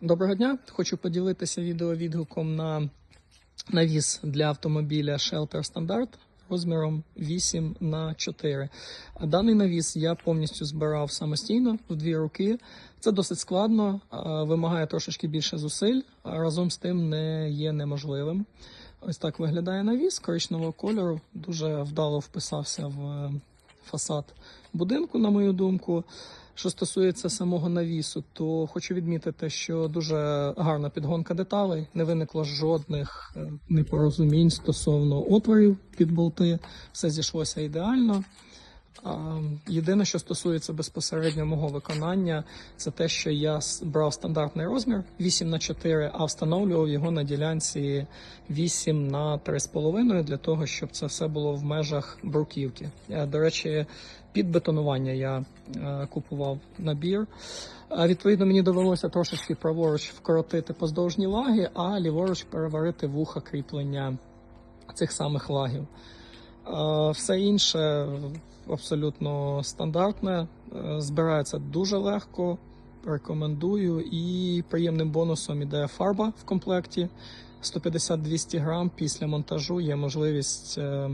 Доброго дня! Хочу поділитися відеовідгуком на навіс для автомобіля Shelter Standard розміром 8 на 4. Даний навіс я повністю збирав самостійно в дві руки. Це досить складно, вимагає трошечки більше зусиль, разом з тим не є неможливим. Ось так виглядає навіс коричневого кольору. Дуже вдало вписався в е, фасад будинку, на мою думку. Що стосується самого навісу, то хочу відмітити, що дуже гарна підгонка деталей. Не виникло жодних е, непорозумінь стосовно отворів під болти. Все зійшлося ідеально. Єдине, що стосується безпосередньо мого виконання, це те, що я брав стандартний розмір 8 на 4, а встановлював його на ділянці 8 на 3,5 для того, щоб це все було в межах бруківки. Е, До речі, під бетонування я е, купував набір. Відповідно, мені довелося трошечки праворуч вкоротити поздовжні лаги, а ліворуч переварити вуха кріплення цих самих лагів. Все інше абсолютно стандартне, е, збирається дуже легко. Рекомендую. І приємним бонусом іде фарба в комплекті. 150-200 грам після монтажу є можливість е,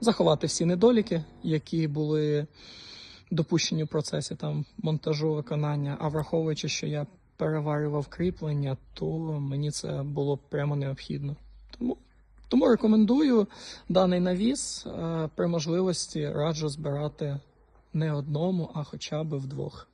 заховати всі недоліки, які були допущені в процесі там монтажу виконання. А враховуючи, що я переварював кріплення, то мені це було прямо необхідно. Тому тому рекомендую даний навіс. Е, При можливості раджу збирати не одному, а хоча б вдвох.